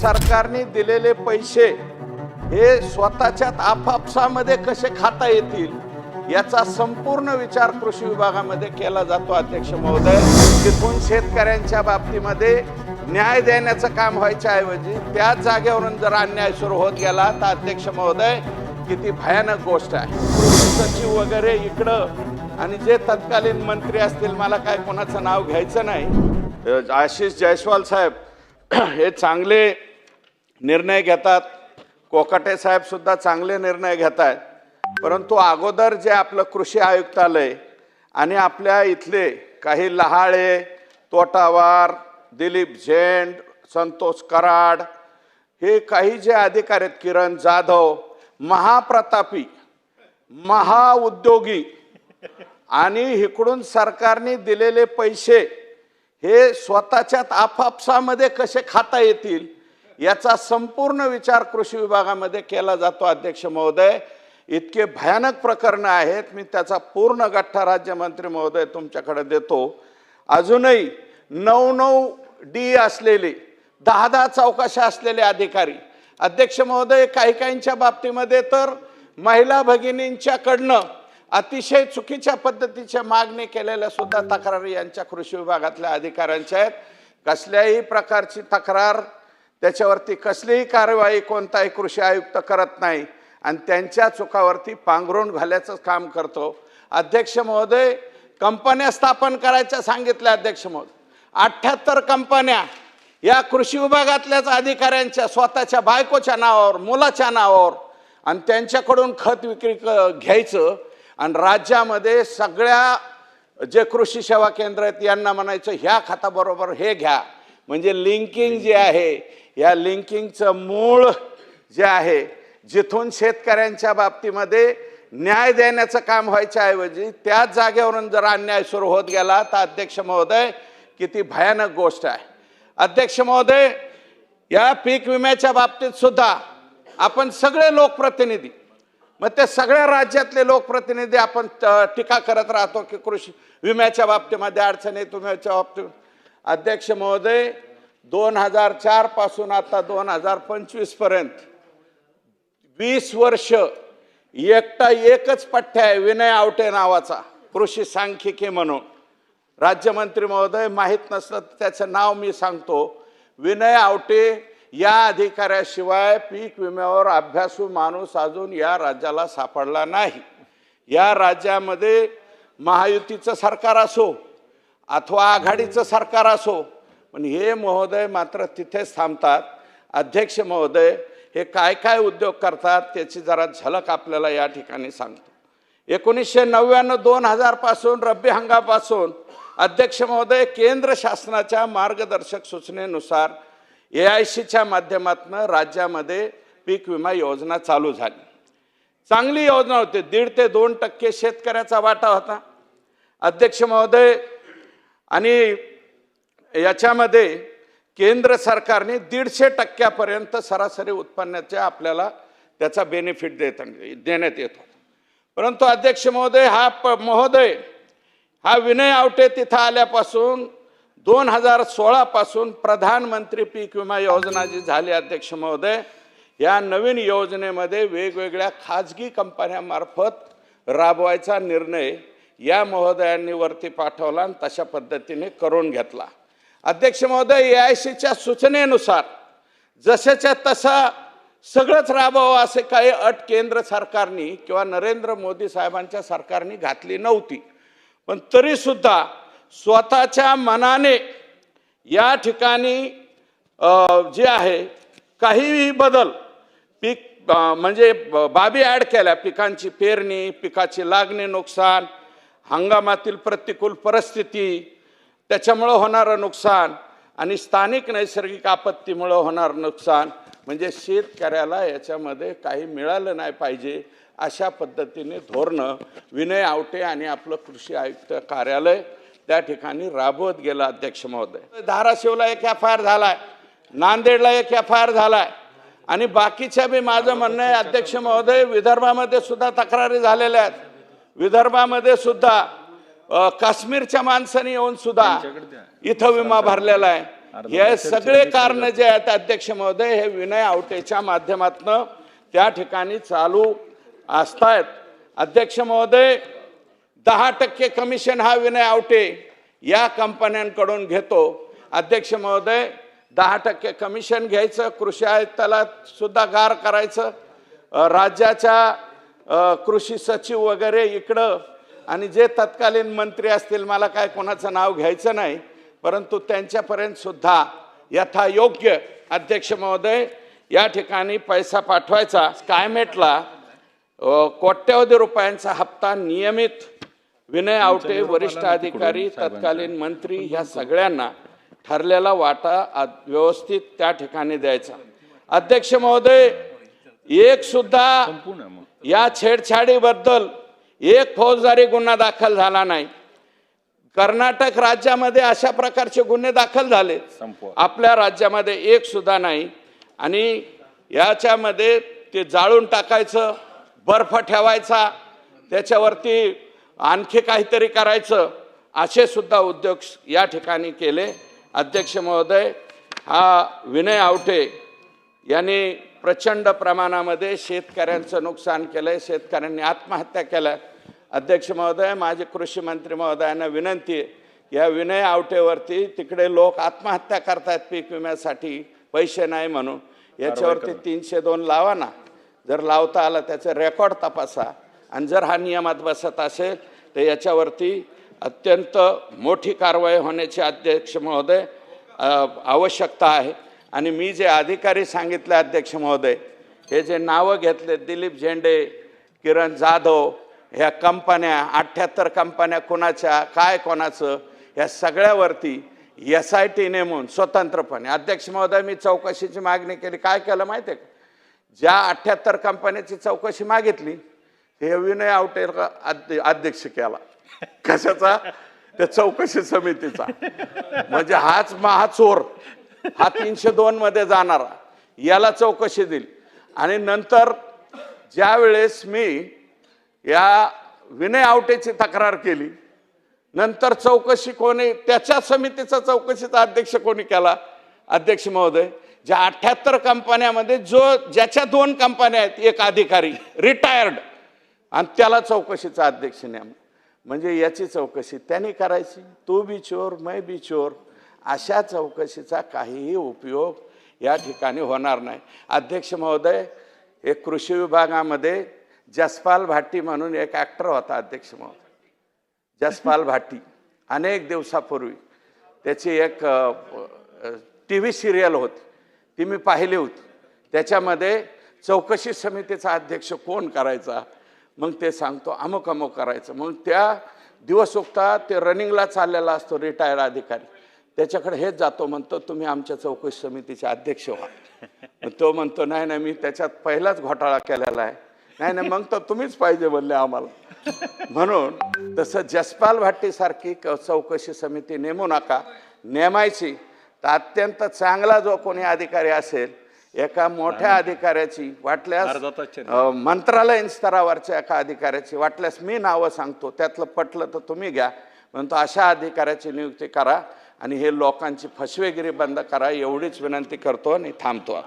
सरकारने दिलेले पैसे हे स्वतःच्यात आपापसामध्ये कसे खाता येतील याचा संपूर्ण विचार कृषी विभागामध्ये केला जातो अध्यक्ष महोदय. तिथून शेतकऱ्यांच्या बाबतीमध्ये न्याय देण्याचं काम व्हायच्या ऐवजी त्याच जागेवरून जर अन्याय सुरू होत गेला तर अध्यक्ष महोदय किती भयानक गोष्ट आहे. कृषी सचिव वगैरे इकडं आणि जे तत्कालीन मंत्री असतील मला काय कोणाचं नाव घ्यायचं नाही. आशिष जयस्वाल साहेब हे चांगले निर्णय घेतात. कोकाटे साहेबसुद्धा चांगले निर्णय घेत आहेत परंतु अगोदर जे आपलं कृषी आयुक्तालय आणि आपल्या इथले काही लहाळे तोटावार दिलीप झेंड संतोष कराड हे काही जे अधिकारी आहेत किरण जाधव महाप्रतापी महाउद्योगी आणि इकडून सरकारने दिलेले पैसे हे स्वतःच्यात आपापसामध्ये कसे खाता येतील? याचा संपूर्ण विचार कृषी विभागामध्ये केला जातो अध्यक्ष महोदय. इतके भयानक प्रकरणं आहेत मी त्याचा पूर्ण गठ्ठा राज्यमंत्री महोदय तुमच्याकडे देतो. अजूनही नऊ नऊ डी असलेले दहा दहा चौकशा असलेले अधिकारी अध्यक्ष महोदय काही काहींच्या बाबतीमध्ये तर महिला भगिनींच्याकडनं अतिशय चुकीच्या पद्धतीच्या मागणी केलेल्या सुद्धा तक्रारी यांच्या कृषी विभागातल्या अधिकाऱ्यांच्या आहेत. कसल्याही प्रकारची तक्रार त्याच्यावरती कसलीही कारवाई कोणताही कृषी आयुक्त करत नाही. आणि त्यांच्या चुकावरती पांघरून घालायचं काम करतो. अध्यक्ष महोदय कंपन्या स्थापन करायच्या सांगितल्या अध्यक्ष महोदय. अठ्ठ्याहत्तर कंपन्या या कृषी विभागातल्याच अधिकाऱ्यांच्या स्वतःच्या बायकोच्या नावावर मुलाच्या नावावर आणि त्यांच्याकडून खत विक्री क- घ्यायचं. आणि राज्यामध्ये सगळ्या जे कृषी सेवा केंद्र आहेत यांना म्हणायचं ह्या खताबरोबर हे घ्या. म्हणजे लिंकिंग जे आहे या लिंकिंगचं मूळ जे आहे जिथून शेतकऱ्यांच्या बाबतीमध्ये न्याय देण्याचं काम व्हायच्या ऐवजी त्याच जागेवरून जर अन्याय सुरू होत गेला तर अध्यक्ष महोदय किती भयानक गोष्ट आहे. अध्यक्ष महोदय या पीक विम्याच्या बाबतीत सुद्धा आपण सगळे लोकप्रतिनिधी मग ते सगळ्या राज्यातले लोकप्रतिनिधी आपण त- टीका करत राहतो की कृषी विम्याच्या बाबतीमध्ये अडचणी विम्याच्या बाबतीत अध्यक्ष महोदय दोन हजार चारपासून आता दोन हजार पंचवीसपर्यंत वीस वर्ष एकटा एकच पठ्य आहे विनय आवटे नावाचा कृषी सांख्यिकी म्हणून. राज्यमंत्री महोदय माहीत नसलं तर त्याचं नाव मी सांगतो. विनय आवटे या अधिकाऱ्याशिवाय पीक विम्यावर अभ्यासू माणूस अजून या राज्याला सापडला नाही. या राज्यामध्ये महायुतीचं सरकार असो अथवा आघाडीचं सरकार असो पण हे महोदय मात्र तिथेच थांबतात. अध्यक्ष महोदय हे काय काय उद्योग करतात त्याची जरा झलक आपल्याला या ठिकाणी सांगतो. एकोणीसशे नव्याण्णव दोन हजारपासून रब्बी हंगापासून अध्यक्ष महोदय केंद्र शासनाच्या मार्गदर्शक सूचनेनुसार ए आय सीच्या माध्यमातून राज्यामध्ये पीक विमा योजना चालू झाली. चांगली योजना होती. दीड ते दोन टक्के शेतकऱ्याचा वाटा होता. अध्यक्ष महोदय आणि याच्यामध्ये केंद्र सरकारने दीडशे टक्क्यापर्यंत सरासरी उत्पन्नाच्या आपल्याला त्याचा बेनिफिट देत देण्यात येतो परंतु अध्यक्ष महोदय हा प महोदय हा विनय आवटे तिथं आल्यापासून दोन हजार सोळापासून प्रधानमंत्री पीक विमा योजना जी झाली अध्यक्ष महोदय या नवीन योजनेमध्ये वेगवेगळ्या खाजगी कंपन्यामार्फत राबवायचा निर्णय या महोदयांनी वरती पाठवला आणि तशा पद्धतीने करून घेतला. अध्यक्ष महोदय ए आय सीच्या सूचनेनुसार जशाच्या तसा सगळंच राबवावं असे काही अट केंद्र सरकारने किंवा नरेंद्र मोदी साहेबांच्या सरकारने घातली नव्हती. पण तरीसुद्धा स्वतःच्या मनाने या ठिकाणी जे आहे काहीही बदल पीक म्हणजे ब- बाबी ॲड केल्या पिकांची पेरणी पिकाची लागणे नुकसान हंगामातील प्रतिकूल परिस्थिती त्याच्यामुळं होणारं नुकसान आणि स्थानिक नैसर्गिक आपत्तीमुळं होणारं नुकसान म्हणजे शेतकऱ्याला याच्यामध्ये काही मिळालं नाही पाहिजे अशा पद्धतीने धोरणं विनय आवटे आणि आपलं कृषी आयुक्त कार्यालय त्या ठिकाणी राबवत गेलं अध्यक्ष महोदय. धाराशिवला एक एफ आय आर आहे नांदेडला एक एफ आय आर आहे आणि बाकीच्या बी माझं म्हणणं आहे अध्यक्ष महोदय विदर्भामध्ये सुद्धा तक्रारी झालेल्या आहेत. विदर्भामध्ये सुद्धा काश्मीरच्या माणसाने येऊन सुद्धा इथं विमा भरलेला आहे. हे सगळे कारण जे आहेत अध्यक्ष महोदय हे विनय आवटेच्या माध्यमातनं त्या ठिकाणी चालू असतायत. अध्यक्ष महोदय दहा टक्के कमिशन हा विनय आवटे या कंपन्यांकडून घेतो. अध्यक्ष महोदय दहा टक्के कमिशन घ्यायचं कृषी आयुक्ताला सुद्धा गार करायचं. राज्याच्या कृषी सचिव वगैरे इकडं आणि जे तत्कालीन मंत्री असतील मला काय कोणाचं नाव घ्यायचं नाही परंतु त्यांच्यापर्यंत सुद्धा यथायोग्य अध्यक्ष महोदय या ठिकाणी पैसा पाठवायचा. स्कायमेटला कोट्यवधी रुपयांचा हप्ता नियमित विनय आवटे वरिष्ठ अधिकारी तत्कालीन मंत्री ह्या सगळ्यांना ठरलेला वाटा व्यवस्थित त्या ठिकाणी द्यायचा. अध्यक्ष महोदय एक सुद्धा या छेडछाडीबद्दल एक फौजदारी गुन्हा दाखल झाला नाही कर्नाटक राज्यामध्ये अशा प्रकारचे गुन्हे दाखल झाले. आपल्या राज्यामध्ये एक सुद्धा नाही. आणि याच्यामध्ये ते जाळून टाकायचं बर्फ ठेवायचा त्याच्यावरती आणखी काहीतरी करायचं असे सुद्धा उद्योग या ठिकाणी केले. अध्यक्ष महोदय हा विनय आवटे यांनी प्रचंड प्रमाणामध्ये शेतकऱ्यांचं नुकसान केलंय शेतकऱ्यांनी आत्महत्या केल्या. अध्यक्ष महोदय माझे कृषी मंत्री महोदयांना विनंती आहे या विनय आवटेवरती तिकडे लोक आत्महत्या करतायत पीक विम्यासाठी पैसे नाही म्हणून. याच्यावरती तीनशे दोन लावा ना. जर लावता आला त्याचं रेकॉर्ड तपासा. आणि जर हा नियमात बसत असेल तर याच्यावरती अत्यंत मोठी कारवाई होण्याची अध्यक्ष महोदय आवश्यकता आहे. आणि मी जे अधिकारी सांगितले अध्यक्ष महोदय हे जे नावं घेतले दिलीप झेंडे किरण जाधव ह्या कंपन्या अठ्ठ्याहत्तर कंपन्या कोणाच्या काय कोणाचं ह्या सगळ्यावरती एस आय टी नेमून स्वतंत्रपणे अध्यक्ष महोदय मी चौकशीची मागणी केली. काय केलं माहिती आहे का? ज्या अठ्ठ्याहत्तर कंपन्याची चौकशी मागितली हे विनय आवटे अध्यक्ष केला. कशाचा? त्या चौकशी समितीचा. म्हणजे हाच महाचोर. हा तीनशे दोन मध्ये जाणारा. याला चौकशी दिली आणि नंतर ज्यावेळेस मी या विनय आवटेची तक्रार केली नंतर चौकशी कोणी त्याच्या समितीचा चौकशीचा अध्यक्ष कोणी केला? अध्यक्ष महोदय ज्या अठ्ठ्याहत्तर कंपन्यामध्ये जो ज्याच्या दोन कंपन्या आहेत एक अधिकारी रिटायर्ड आणि त्याला चौकशीचा अध्यक्ष न्या म्हणजे याची चौकशी त्यांनी करायची. तू बी चोर मै बी चोर. अशा चौकशीचा काहीही उपयोग या ठिकाणी होणार नाही. अध्यक्ष महोदय एक कृषी विभागामध्ये जसपाल भाटी म्हणून एक ॲक्टर होता अध्यक्ष महोदय. जसपाल भाटी अनेक दिवसापूर्वी. त्याची एक टी व्ही सिरियल होती. ती मी पाहिली होती. त्याच्यामध्ये चौकशी समितीचा अध्यक्ष कोण करायचा? मग ते सांगतो अमुक अमुक करायचं. मग त्या दिवस उगता ते रनिंगला चाललेला असतो रिटायर अधिकारी. त्याच्याकडे हेच जातो म्हणतो तुम्ही आमच्या चौकशी समितीचे अध्यक्ष व्हा. तो म्हणतो नाही नाही मी त्याच्यात पहिलाच घोटाळा केलेला आहे. नाही नाही मग तर तुम्हीच पाहिजे बोलले आम्हाला. म्हणून तसं जसपाल भाटीसारखी चौकशी समिती नेमू नका नेमायची. तर अत्यंत चांगला जो कोणी अधिकारी असेल एका मोठ्या अधिकाऱ्याची वाटल्यास मंत्रालयीन स्तरावरच्या एका अधिकाऱ्याची वाटल्यास मी नावं सांगतो त्यातलं पटलं तर तुम्ही घ्या. म्हणतो अशा अधिकाऱ्याची नियुक्ती करा. आणि हे लोकांची फसवेगिरी बंद करा एवढीच विनंती करतो आणि थांबतो